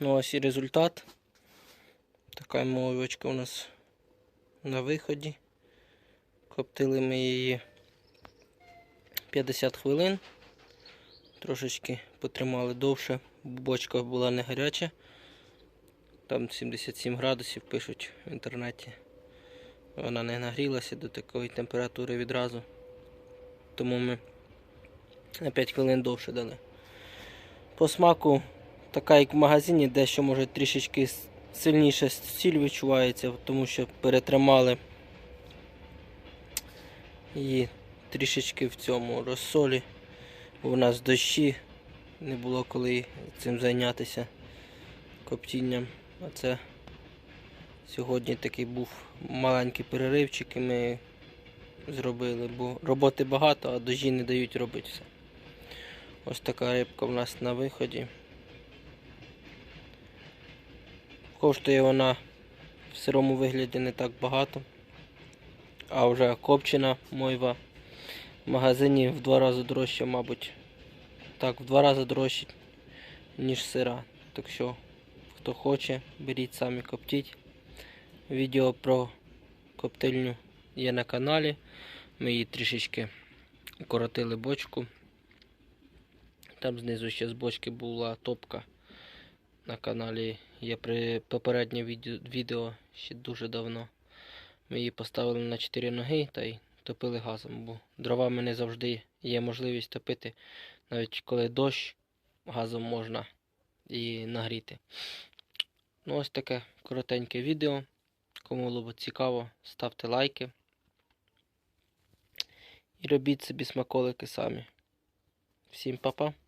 Ну ось і результат. Така мовочка у нас на виході. Коптили ми її 50 хвилин. Трошечки потримали довше, бочка була не гаряча. Там 77 градусів пишуть в інтернеті. Вона не нагрілася до такої температури відразу. Тому ми на 5 хвилин довше дали. По смаку, така як в магазині, дещо може трішечки сильніше сіль відчувається, тому що перетримали її трішечки в цьому розсолі. У нас дощі не було коли цим зайнятися коптінням. А це сьогодні такий був маленький переривчик і ми зробили, бо роботи багато, а дощі не дають робити все. Ось така рибка в нас на виході. Коштує вона в сирому вигляді не так багато. А вже копчена мойва в магазині в два рази дорожче, мабуть. Так, в два рази дорожче, ніж сира. Так що, хто хоче, беріть самі коптіть. Відео про коптильню є на каналі. Ми її трішечки укоротили бочку. Там знизу ще з бочки була топка. На каналі є попереднє відео, ще дуже давно. Ми її поставили на 4 ноги та й топили газом, бо дровами не завжди є можливість топити. Навіть коли дощ, газом можна і нагріти. Ну, ось таке коротеньке відео. Кому було цікаво, ставте лайки. І робіть собі смаколики самі. Всім па-па.